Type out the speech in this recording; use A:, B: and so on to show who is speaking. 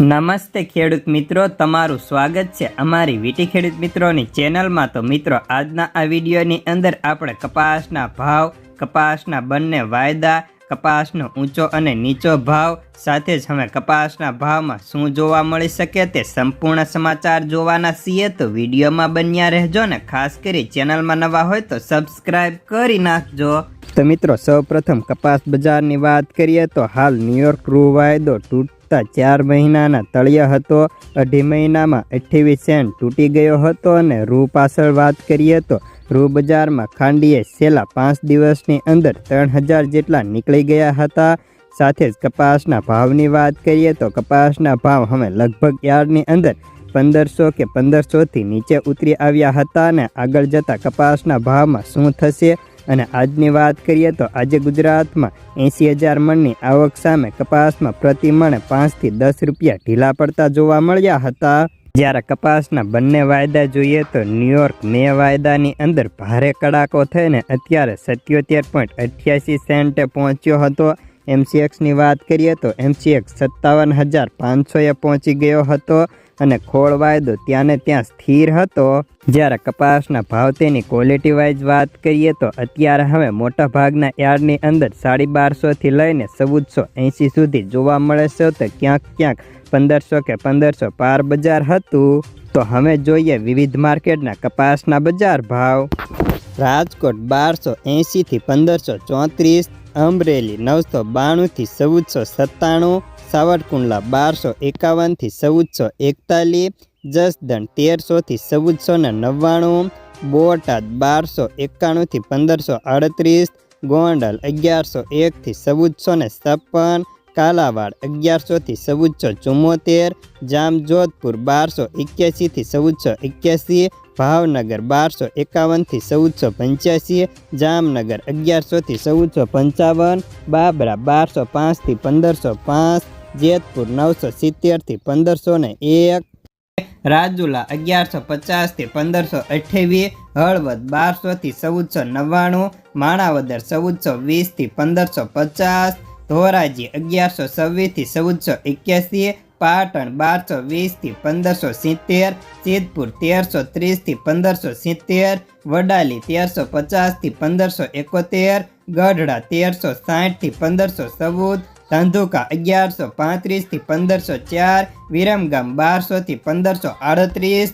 A: નમસ્તે ખેડૂત મિત્રો, તમારું સ્વાગત છે અમારી વીટી ખેડૂત મિત્રોની ચેનલમાં. તો મિત્રો, આજના આ વિડીયોની અંદર આપણે કપાસના ભાવ, કપાસના બંને વાયદા, કપાસનો ઊંચો અને નીચો ભાવ, સાથે જ હવે કપાસના ભાવમાં શું જોવા મળી શકે તે સંપૂર્ણ સમાચાર જોવાના છીએ. તો વિડીયોમાં બન્યા રહેજો ને ખાસ કરી ચેનલમાં નવા હોય તો સબસ્ક્રાઈબ કરી નાખજો. તો મિત્રો, સૌપ્રથમ કપાસ બજારની વાત કરીએ તો હાલ ન્યુયોર્ક રૂ વાયદો તૂટતા ચાર મહિનાના તળિયા હતો. અઢી મહિનામાં અઠ્ઠાવીસ સેન્ટ તૂટી ગયો હતો અને રૂ પાછળ વાત કરીએ તો રૂ બજારમાં ખાંડીએ છેલ્લા પાંચ દિવસની અંદર ત્રણ હજાર જેટલા નીકળી ગયા હતા. સાથે જ કપાસના ભાવની વાત કરીએ તો કપાસના ભાવ હવે લગભગ યાર્ડની અંદર પંદરસો કે પંદરસોથી નીચે ઉતરી આવ્યા હતા અને આગળ જતાં કપાસના ભાવમાં શું થશે? અને આજની વાત કરીએ તો આજે ગુજરાતમાં એંસી હજાર મણની આવક સામે કપાસમાં પ્રતિ મણે પાંચથી દસ રૂપિયા ઢીલા પડતા જોવા મળ્યા હતા. જ્યારે કપાસના બંને વાયદા જોઈએ તો ન્યૂયોર્ક મે વાયદાની અંદર ભારે કડાકો થઈને અત્યારે સત્યોતેર પોઈન્ટ અઠ્યાસી સેન્ટે પહોંચ્યો હતો. એમસીએક્સની વાત કરીએ તો એમસીએક્સ સત્તાવન હજાર પાંચસોએ પહોંચી ગયો હતો અને ખોળ વાયદો ત્યાંને ત્યાં સ્થિર હતો. જ્યારે કપાસના ભાવ તેની ક્વોલિટી વાઇઝ વાત કરીએ તો અત્યારે હવે મોટા ભાગના યાર્ડની અંદર સાડી બારસોથી લઈને ચૌદસો એંસી સુધી જોવા મળે છે તો ક્યાંક ક્યાંક પંદરસો કે પંદરસો પાર બજાર હતું. તો હવે જોઈએ વિવિધ માર્કેટના કપાસના બજાર ભાવ. રાજકોટ બારસો એંશીથી પંદરસો ચોત્રીસ અમરેલી નવસો બાણુંથી ચૌદસો સત્તાણું, સાવરકુંડલા બારસો એકાવનથી ચૌદસો એકતાલીસ, જસદણ તેરસોથી ચૌદસો ને નવ્વાણું, બોટાદ બારસો એકાણુંથી પંદરસો આડત્રીસ, ગોંડલ અગિયારસો એકથી ચૌદસો ને છપ્પન, કાલાવાડ અગિયારસોથી ચૌદસો ચુમ્મોતેર જામજોધપુર બારસો એક્યાસીથી ચૌદસો એક્યાસી ભાવનગર બારસો એકાવનથી ચૌદસો પંચ્યાસી જામનગર અગિયારસોથી ચૌદસો પંચાવન, બાબરા બારસો પાંચથી પંદરસો પાંચ, જેતપુર નવસો સિત્તેરથી પંદરસો ને એક, રાજુલા અગિયારસો પચાસથી પંદરસો અઠ્યાવીસ, હળવદ બારસોથી ચૌદસો નવ્વાણું, માણાવદર ચૌદસો વીસથી પંદરસો પચાસ, ધોરાજી અગિયારસો છવ્વીસથી ચૌદસો એક્યાસી પાટણ બારસો વીસથી પંદરસો સિત્તેર, સિદ્ધપુર તેરસો ત્રીસથી પંદરસો સિત્તેર, વડાલી તેરસો પચાસથી પંદરસો એકોતેર, ગઢડા તેરસો સાઠથી પંદરસો ચૌદ, ધંધુકા અગિયારસો પાંત્રીસથી પંદરસો ચાર, વિરમગામ બારસોથી પંદરસો આડત્રીસ